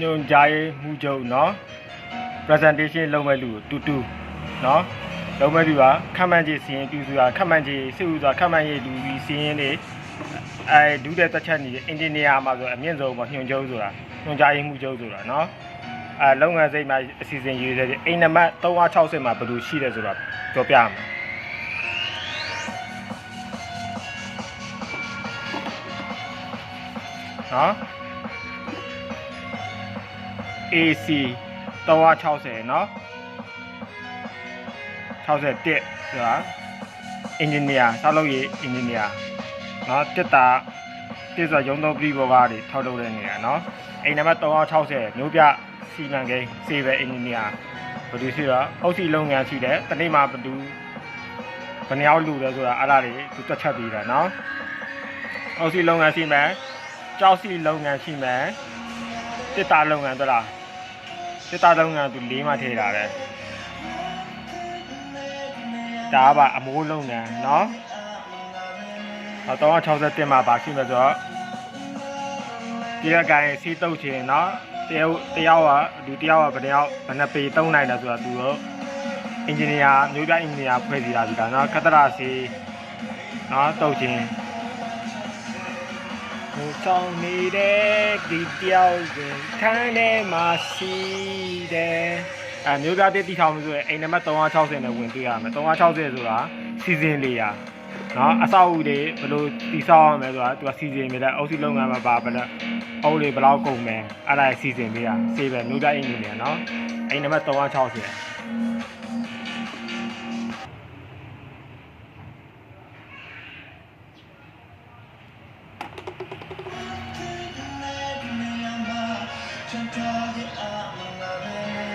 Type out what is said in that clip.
ညွန်ကြားရေးမှုချုပ်เนาะ presentation လုပ်မဲ့လူကိုတူတူเนาะလုပ်မဲ့လူကခက်မှန်ကြီးစီရင်ပြုစုတာခက်မှန်ကြီးစုဆိုတာခက်မှန်ရေးလူကြီးစီရင်နေအဲဒုတဲ့တက်ချက်နေအင်ဂျင်နီယာမှာဆိုအမြင့်ဆုံးပေါ့ညွန်ချုပ်ဆိုတာညွန်ကြားရေးမှုချုပ်ဆိုတာเนาะအဲလုပ်ငန်းစိတ်မှာအစီအစဉ်ရေးတဲ့အိမ်နံပါတ်360မှာဘယ်လိုရှိတယ်ဆိုတာပြောပြရမယ် เนาะ AC 360เนาะ61ဆိုတာ engineer ဆောက်လုပ်ရေး engineer เนาะတက်တာတက်ဆိုရုံးတော်ပြည်ဘောကားတွေထောက်လုပ်တဲ့နေရာเนาะအိမ်နံပါတ်360မျိုးပြစီမံကိန်း civil engineer ဘယ်လိုရှိတော့အုပ်စီလုပ်ငန်းရှိတယ်တနေ့မှာဘယ်သူဘယ်နှယောက်လူလဲဆိုတာအဲ့ဒါတွေသူတက်ချက်ပြီးတယ်เนาะအုပ်စီလုပ်ငန်းရှိမယ် ကြောက်စီလုပ်ငန်းရှိမယ်တစ်တာလုပ်ငန်းတို့လား စစ်သားလုံးကသူလေးမှထည့်တာတဲ့ဒါကပါအမိုးလုံးကเนาะအတော့61မှာပါရှိမယ်ဆိုတော့တရားကိုင်စီးတုတ်ချင်းเนาะတယောက်တယောက်ကဒီတယောက်ကဘယ်တယောက်ဘယ်နှပေသုံးနိုင်တယ်ဆိုတာသူတို့အင်ဂျင်နီယာမျိုးပြအင်ဂျင်နီယာဖွဲ့စည်းတာဒီကเนาะခတ္တရာစီเนาะတုတ်ချင်း ဟိုဆောင်နေတဲ့ဒီတယောက်ကိုခန်းထဲမှာရှိတယ်အဲမျိုးသားတစ်တီထောင်လို့ဆိုရင်အိမ်နံပါတ်360နဲ့ဝင်တွေ့ရမယ်360ဆိုတာစီစဉ်လေးရာနော်အဆောက်အဦတွေဘယ်လိုတည်ဆောက်ရမလဲဆိုတာသူကစီစဉ်နေတာအုပ်စုလုပ်ငန်းမှာပါဘယ်လိုအုပ်တွေဘယ်လောက်ကုန်မယ်အဲ့ဒါစီစဉ်ပေးရစေပဲမျိုးသားအင်ဂျင်နီယာနော်အိမ်နံပါတ်360 can call you out, my loving.